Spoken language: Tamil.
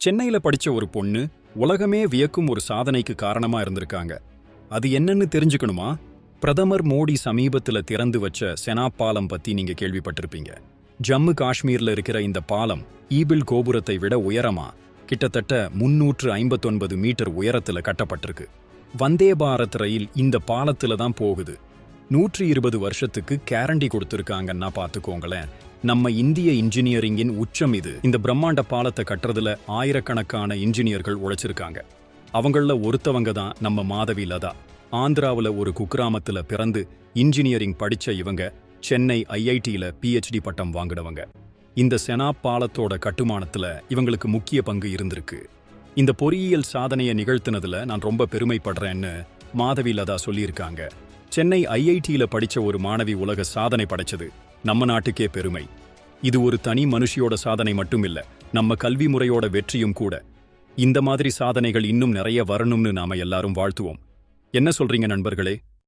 சென்னையில் படிச்ச ஒரு பொண்ணு உலகமே வியக்கும் ஒரு சாதனைக்கு காரணமா இருந்திருக்காங்க. அது என்னன்னு தெரிஞ்சுக்கணுமா? பிரதமர் மோடி சமீபத்துல திறந்து வச்ச செனா பாலம் பத்தி நீங்க கேள்விப்பட்டிருப்பீங்க. ஜம்மு காஷ்மீர்ல இருக்கிற இந்த பாலம் ஈபிள் கோபுரத்தை விட உயரமா? கிட்டத்தட்ட முன்னூற்று ஐம்பத்தொன்பது மீட்டர் உயரத்துல கட்டப்பட்டிருக்கு. வந்தே பாரத் ரயில் இந்த பாலத்துல தான் போகுது. நூற்றி இருபது வருஷத்துக்கு கேரண்டி கொடுத்துருக்காங்கன்னா பார்த்துக்கோங்களேன் நம்ம இந்திய இன்ஜினியரிங்கின் உச்சம் இது. இந்த பிரம்மாண்ட பாலத்தை கட்டுறதுல ஆயிரக்கணக்கான இன்ஜினியர்கள் உழைச்சிருக்காங்க. அவங்கள ஒருத்தவங்க தான் நம்ம மாதவி லதா. ஆந்திராவுல ஒரு குக்கிராமத்துல பிறந்து இன்ஜினியரிங் படிச்ச இவங்க சென்னை ஐஐடியில பிஹெச்டி பட்டம் வாங்கினவங்க. இந்த செனா பாலத்தோட கட்டுமானத்துல இவங்களுக்கு முக்கிய பங்கு இருந்திருக்கு. இந்த பொறியியல் சாதனையை நிகழ்த்தினதில் நான் ரொம்ப பெருமைப்படுறேன்னு மாதவி லதா சொல்லியிருக்காங்க. சென்னை ஐஐடியில படிச்ச ஒரு மாணவி உலக சாதனை படைச்சது. நம்ம நாட்டுக்கே பெருமை. இது ஒரு தனி மனுஷியோட சாதனை மட்டும் இல்ல நம்ம கல்வி முறையோட வெற்றியும் கூட. இந்த மாதிரி சாதனைகள் இன்னும் நிறைய வரணும்னு நாம எல்லாரும் வாழ்த்துவோம். என்ன சொல்றீங்க நண்பர்களே?